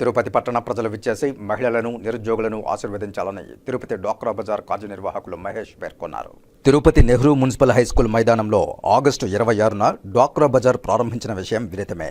తిరుపతి పట్టణ ప్రజలు విచ్చేసి మహిళలను నిరుద్యోగులను ఆశీర్వదించాలని తిరుపతి డ్వాక్రా బజార్ కార్యనిర్వాహకులు మహేష్ పేర్కొన్నారు. Tirupati Nehru municipal high school మైదానంలో ఆగస్టు ఇరవై ఆరున డ్వాక్రా బజార్ ప్రారంభించిన విషయం విదితమే.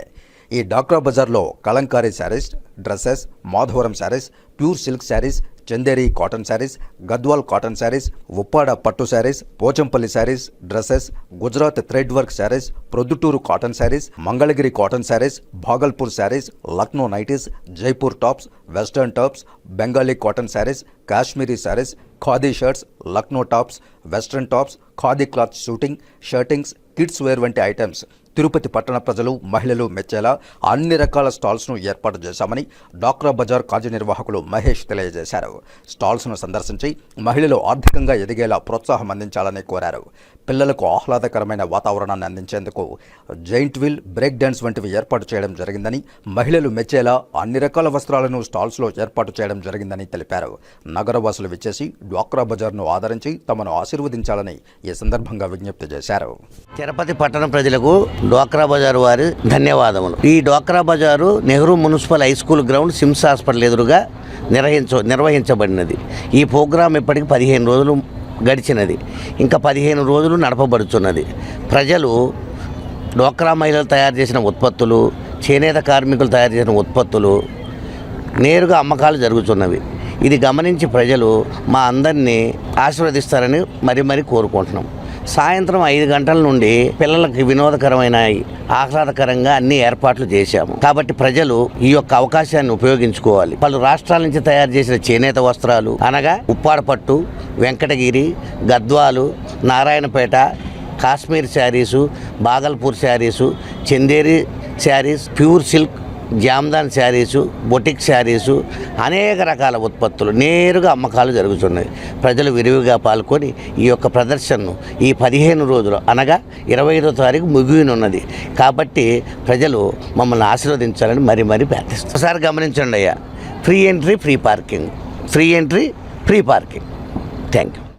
ఈ డాక్రా బజార్లో Kalamkari sarees dresses Madhavaram sarees pure silk sarees Chanderi cotton sarees Gadwal cotton sarees Uppada పట్టు sarees Pochampally sarees dresses Gujarat thread work sarees Proddatur cotton sarees Mangalagiri cotton sarees Bhagalpur sarees Lucknow nighties Jaipur tops western tops Bengali cotton sarees Kashmiri sarees khadi shirts Lucknow tops western tops khadi cloth shooting shirtings kids wear వంటి items. Tirupati పట్టణ ప్రజలు మహిళలు మెచ్చేలా అన్ని రకాల స్టాల్స్ను ఏర్పాటు చేశామని డాక్రా బజార్ కార్యనిర్వాహకులు మహేష్ తెలియజేశారు. స్టాల్స్ను సందర్శించి మహిళలు ఆర్థికంగా ఎదిగేలా ప్రోత్సాహం అందించాలని కోరారు. పిల్లలకు ఆహ్లాదకరమైన వాతావరణాన్ని అందించేందుకు జైంట్ వీల్ బ్రేక్ డ్యాన్స్ వంటివి ఏర్పాటు చేయడం జరిగిందని మహిళలు మెచ్చేలా అన్ని రకాల వస్త్రాలను స్టాల్స్లో ఏర్పాటు చేయడం జరిగిందని తెలిపారు. నగరవాసులు విచ్చేసి డ్వాక్రా బజార్ను ఆదరించి తమను ఆశీర్వదించాలని ఈ సందర్భంగా విజ్ఞప్తి చేశారు. తిరుపతి పట్టణ ప్రజలకు డ్వాక్రా బజార్ వారి ధన్యవాదములు. ఈ డ్వాక్రా బజారు Nehru municipal high school ground SIMS hospital ఎదురుగా నిర్వహించ నిర్వహించబడినది. ఈ ప్రోగ్రాం ఇప్పటికి పదిహేను రోజులు గడిచినది. ఇంకా పదిహేను రోజులు నడపబడుతున్నది ప్రజలు డ్వాక్రా మహిళలు తయారు చేసిన ఉత్పత్తులు చేనేత కార్మికులు తయారు చేసిన ఉత్పత్తులు నేరుగా అమ్మకాలు జరుగుతున్నవి. ఇది గమనించి ప్రజలు మా అందరినీ ఆశీర్వదిస్తారని మరీ మరీ కోరుకుంటున్నాం. సాయంత్రం ఐదు గంటల నుండి పిల్లలకి వినోదకరమైన ఆహ్లాదకరంగా అన్ని ఏర్పాట్లు చేశాము. కాబట్టి ప్రజలు ఈ యొక్క అవకాశాన్ని ఉపయోగించుకోవాలి. పలు రాష్ట్రాల నుంచి తయారు చేసిన చేనేత వస్త్రాలు అనగా ఉప్పాడ పట్టు Venkatagiri Gadwal Narayanpet Kashmir sarees Bhagalpur sarees Chanderi sarees pure silk Jamdani sarees boutique sarees అనేక రకాల ఉత్పత్తులు నేరుగా అమ్మకాలు జరుగుతున్నాయి. ప్రజలు విరివిగా పాల్గొని ఈ యొక్క ప్రదర్శనను ఈ పదిహేను రోజులు అనగా ఇరవై ఐదో తారీఖు ముగియనున్నది. కాబట్టి ప్రజలు మమ్మల్ని ఆశీర్వదించాలని మరీ మరీ ప్రార్థిస్తారు ఒకసారి గమనించండి అయ్యా. Free entry free parking. Free entry free parking. Thank you